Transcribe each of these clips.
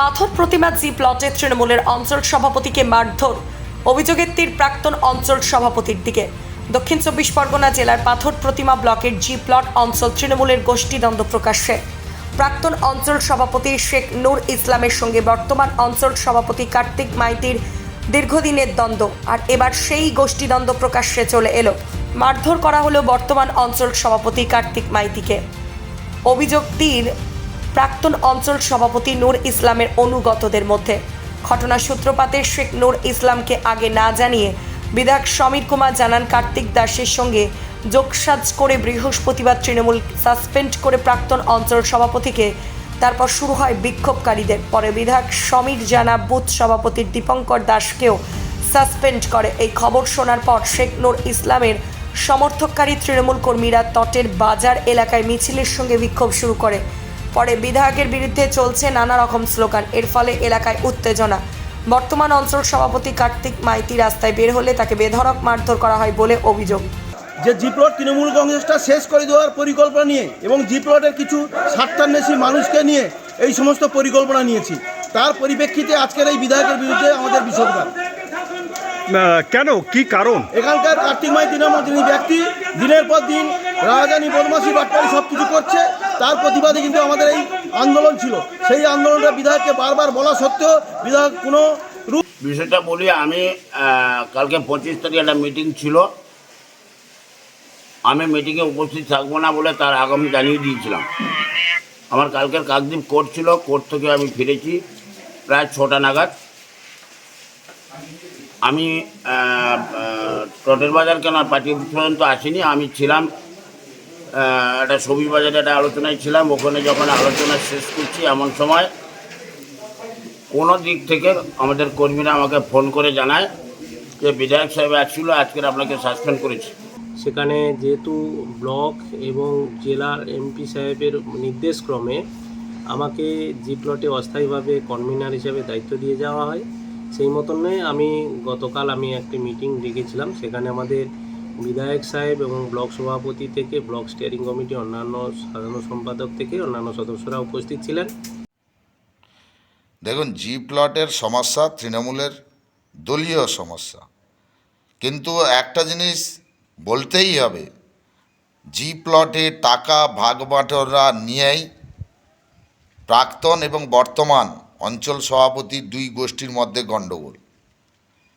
পাথর প্রতিমা জি প্লটে তৃণমূলের অঞ্চল সভাপতিকে মারধর। অভিযোগের তীর প্রাক্তন অঞ্চল সভাপতির দিকে। দক্ষিণ চব্বিশ পরগনা জেলার পাথর প্রতিমা ব্লকের জি প্লট অঞ্চল তৃণমূলের গোষ্ঠীদ্বন্দ্ব প্রকাশ্যে। প্রাক্তন অঞ্চল সভাপতি শেখ নূর ইসলামের সঙ্গে বর্তমান অঞ্চল সভাপতি কার্তিক মাইতির দীর্ঘদিনের দ্বন্দ্ব। আর এবার সেই গোষ্ঠীদ্বন্দ্ব প্রকাশ্যে চলে এলো। মারধর করা হলো বর্তমান অঞ্চল সভাপতি কার্তিক মাইতিকে। অভিযোগ তীর প্রাক্তন অঞ্চল সভাপতি নূর ইসলামের অনুগতদের মধ্যে। ঘটনার সূত্রপাতে শেখ নূর ইসলামকে আগে না জানিয়ে বিধায়ক সমীর কুমার জানান, কার্তিক দাসের সঙ্গে যোগসাজ করে বৃহস্পতিবার তৃণমূল সাসপেন্ড করে প্রাক্তন অঞ্চল সভাপতিকে। তারপর শুরু হয় বিক্ষোভকারীদের। পরে বিধায়ক সমীর জানা বুথ সভাপতি দীপঙ্কর দাসকেও সাসপেন্ড করে। এই খবর শোনার পর শেখ নূর ইসলামের সমর্থককারী তৃণমূল কর্মীরা তটের বাজার এলাকায় মিছিলের সঙ্গে বিক্ষোভ শুরু করে। পরে বিধায়কের বিরুদ্ধে চলছে নানা রকম স্লোগান। এর ফলে এলাকায় উত্তেজনা। বর্তমান অঞ্চল সভাপতি কার্তিক মাইতি রাস্তায় বের হলে তাকে বেধড়ক মারধর করা হয় বলে অভিযোগ। যে জি প্লট তৃণমূল কংগ্রেসটা শেষ করে দেওয়ার পরিকল্পনা নিয়ে এবং জি প্লটের কিছু স্বার্থান্বেষী মানুষকে নিয়ে এই সমস্ত পরিকল্পনা নিয়েছি। তার পরিপ্রেক্ষিতে আজকের এই বিধায়কের বিরুদ্ধে আমাদের আহ, কেন? কি কারণ? এখানকার কার্তিক মাই তৃণমূল যিনি ব্যক্তি দিনের পর দিন রাজধানী বদমাসি বাটপাড়ি সব কিছু করছে তার প্রতিবাদে কিন্তু আমাদের এই আন্দোলন ছিল। সেই আন্দোলনটা বিধায়ককে বারবার বলা সত্ত্বেও বিধায়ক কোনো রূপ বিষয়টা বলি আমি কালকে পঁচিশ তারিখ একটা মিটিং ছিল। আমি মিটিংয়ে উপস্থিত থাকব না বলে তার আগে আমি জানিয়ে দিয়েছিলাম। আমার কালকের কাকদ্বীপ কোর্ট ছিল কোর্ট থেকে আমি ফিরেছি প্রায় ছটা নাগাদ। আমি টটের বাজার কেন পার্টি পর্যন্ত আসিনি? আমি ছিলাম একটা সবজি বাজারে একটা আলোচনায় ছিলাম, ওখানে যখন আলোচনা শেষ করছি এমন সময় কোনো দিক থেকে আমাদের কর্মীরা আমাকে ফোন করে জানায় যে বিধায়ক সাহেব আসছিল আজকের আপনাকে সাসপেন্ড করেছি। সেখানে যেহেতু ব্লক এবং জেলার এমপি সাহেবের নির্দেশক্রমে আমাকে জি প্লটে অস্থায়ীভাবে কনভিনার হিসাবে দায়িত্ব দিয়ে যাওয়া হয়। সেই মতনে আমি গতকাল আমি একটি মিটিং ডেকেছিলাম সেখানে আমাদের বিধায়ক সাহেব এবং ব্লক সভাপতি থেকে, ব্লক স্টিয়ারিং কমিটি অন্যান্য সাধারণ সম্পাদক থেকে, অন্যান্য সদস্যরা উপস্থিত ছিলেন। দেখুন জি প্লটের সমস্যা তৃণমূলের দলীয় সমস্যা। কিন্তু একটা জিনিস বলতেই হবে জি প্লটে টাকা ভাগ নিয়েই প্রাক্তন এবং বর্তমান অঞ্চল সভাপতি দুই গোষ্ঠীর মধ্যে গণ্ডগোল।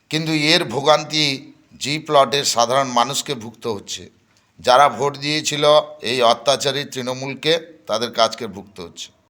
কিন্তু এর ভোগান্তি জি প্লটের সাধারণ মানুষকে ভুগতে হচ্ছে। যারা ভোট দিয়েছিল এই অত্যাচারী তৃণমূলকে তাদের কাজকে ভুগতে হচ্ছে।